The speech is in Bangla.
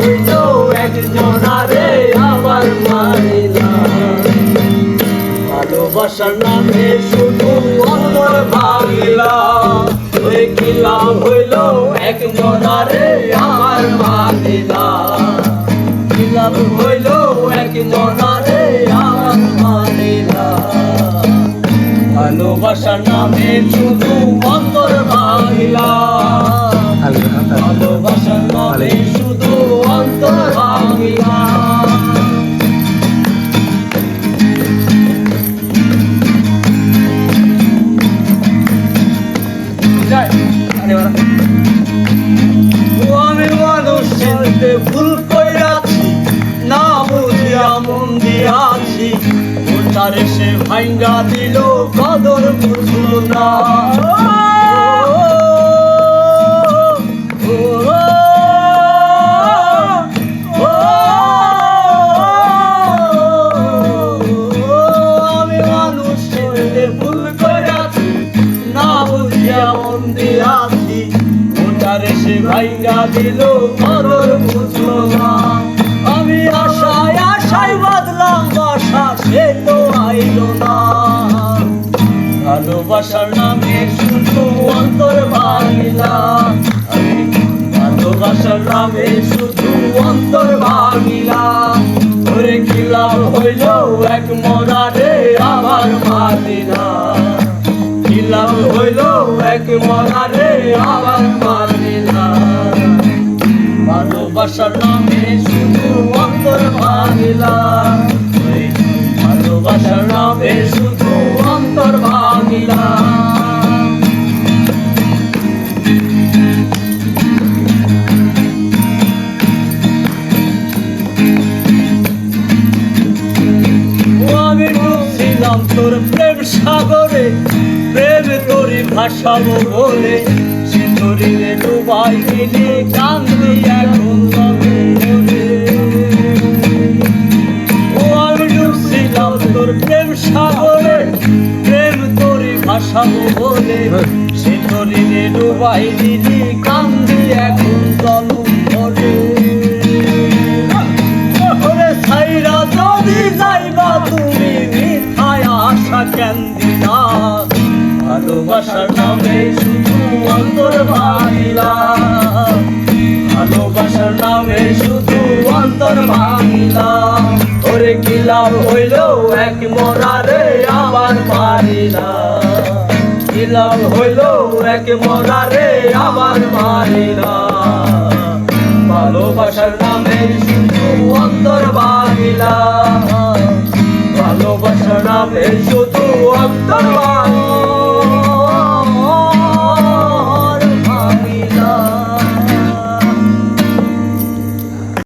হইল একজনারে আবার মারিলাম ভালোবাসার নামে শুধু অন্তর ভাঙিলা ওই কি লাভ হইল একজনারে আমার মারিলা কি লাভ হইল একজনারে আমার মারিলা ভালোবাসার নামে শুধু অন্তর ভাঙিলা ভালোবাসার নামে শুধু দিয়াছি ওটার সে ভাঙ্গা দিল কদর বুঝলো না সে ভাইঙ্গা দিল কদর বুঝলো আমি আশায় আশায় আইলো না। ভালোবাসার নামে শুধু অন্তর ভাঙিলা ভালোবাসার নামে শুধু অন্তর ভাঙিলা ওরে কি হইল এক মরারে আবার মারিলা কিলাম হইল এক মরারে আবার মারিলা ভালোবাসার নামে শুধু অন্তর ভাঙিলা ভালোবাসার শুধু অন্তর ভাঙিলা ও তোর প্রেম সাগরে, প্রেম তোরি ভাসাবো বলে, সে তরিরে ডুবাই দিলে কান্দি এখন। সাগরে প্রেম তোরি ভাসাবো বলে। সে তরিরে ডুবাই দিলি, কান্দি এখন জলম ভরে। ওরে ছাইরা যদি যাইবা তুমি মিথায় আশা কেন দিলা ভালোবাসার নামে শুধু অন্তর ভাঙিলা। ভালোবাসার নামে শুধু অন্তর ভাঙিলা। ওরে কি হইল এক মরারে লাভ হইল এক মরারে আবার মারিলা ভালোবাসার নামে শুধু অন্তর ভাঙিলা ভালোবাসার নামে শুধু অন্তর